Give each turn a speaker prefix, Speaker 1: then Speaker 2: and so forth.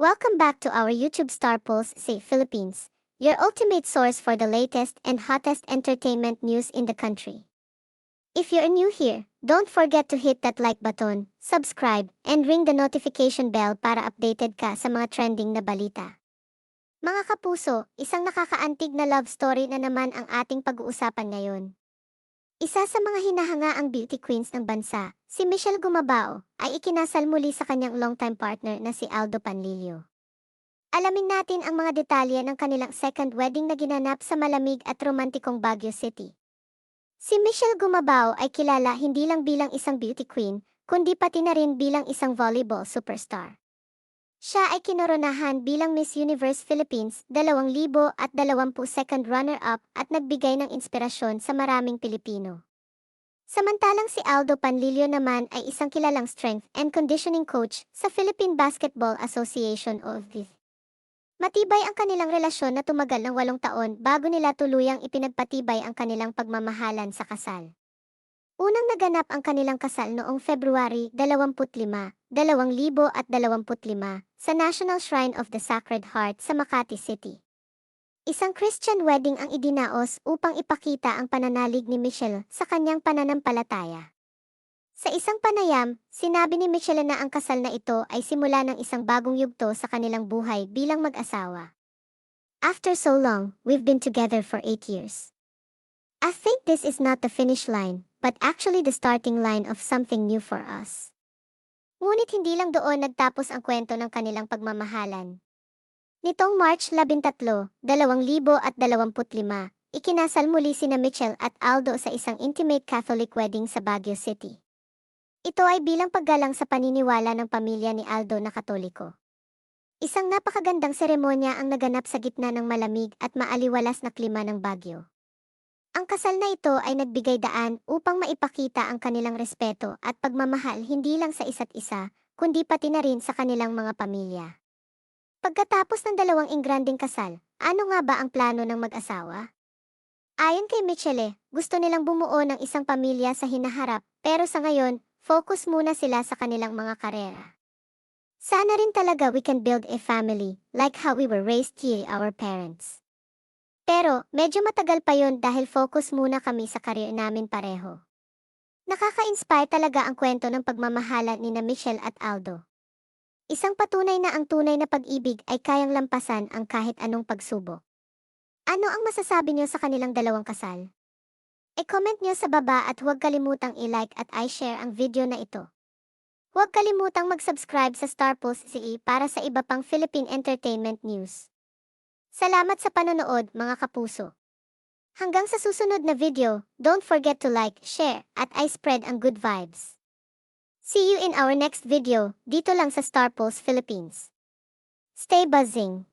Speaker 1: Welcome back to our YouTube Star Pulse Say Philippines, your ultimate source for the latest and hottest entertainment news in the country. If you're new here, don't forget to hit that like button, subscribe, and ring the notification bell para updated ka sa mga trending na balita. Mga kapuso, isang nakakaantig na love story na naman ang ating pag-uusapan ngayon. Isa sa mga hinahanga ang beauty queens ng bansa, si Michelle Gumabao, ay ikinasal muli sa kanyang longtime partner na si Aldo Panlilio. Alamin natin ang mga detalye ng kanilang second wedding na ginanap sa malamig at romantikong Baguio City. Si Michelle Gumabao ay kilala hindi lang bilang isang beauty queen, kundi pati na rin bilang isang volleyball superstar. Siya ay kinoronahan bilang Miss Universe Philippines 2022nd runner-up at nagbigay ng inspirasyon sa maraming Pilipino. Samantalang si Aldo Panlilio naman ay isang kilalang strength and conditioning coach sa Philippine Basketball Association of the Matibay ang kanilang relasyon na tumagal ng walong taon bago nila tuluyang ipinagpatibay ang kanilang pagmamahalan sa kasal. Unang naganap ang kanilang kasal noong February 25, 2025 sa National Shrine of the Sacred Heart sa Makati City. Isang Christian wedding ang idinaos upang ipakita ang pananalig ni Michelle sa kanyang pananampalataya. Sa isang panayam, sinabi ni Michelle na ang kasal na ito ay simula ng isang bagong yugto sa kanilang buhay bilang mag-asawa. After so long, we've been together for eight years. I think this is not the finish line, but actually the starting line of something new for us. Ngunit hindi lang doon nagtapos ang kwento ng kanilang pagmamahalan. Nitong March 13, 2025, ikinasal muli sina Mitchell at Aldo sa isang intimate Catholic wedding sa Baguio City. Ito ay bilang paggalang sa paniniwala ng pamilya ni Aldo na katoliko. Isang napakagandang seremonya ang naganap sa gitna ng malamig at maaliwalas na klima ng Baguio. Kasal na ito ay nagbigay daan upang maipakita ang kanilang respeto at pagmamahal hindi lang sa isa't isa, kundi pati na rin sa kanilang mga pamilya. Pagkatapos ng dalawang ingranding kasal, ano nga ba ang plano ng mag-asawa? Ayon kay Michele, gusto nilang bumuo ng isang pamilya sa hinaharap, pero sa ngayon, focus muna sila sa kanilang mga karera. Sana rin talaga we can build a family, like how we were raised here our parents. Pero, medyo matagal pa yon dahil focus muna kami sa career namin pareho. Nakaka-inspire talaga ang kwento ng pagmamahala ni na Michelle at Aldo. Isang patunay na ang tunay na pag-ibig ay kayang lampasan ang kahit anong pagsubok. Ano ang masasabi niyo sa kanilang dalawang kasal? E-comment niyo sa baba at huwag kalimutang i-like at i-share ang video na ito. Huwag kalimutang mag-subscribe sa Star Pulse CE para sa iba pang Philippine Entertainment News. Salamat sa panonood mga kapuso. Hanggang sa susunod na video, don't forget to like, share, at I spread ang good vibes. See you in our next video, dito lang sa Star Pulse Philippines. Stay buzzing!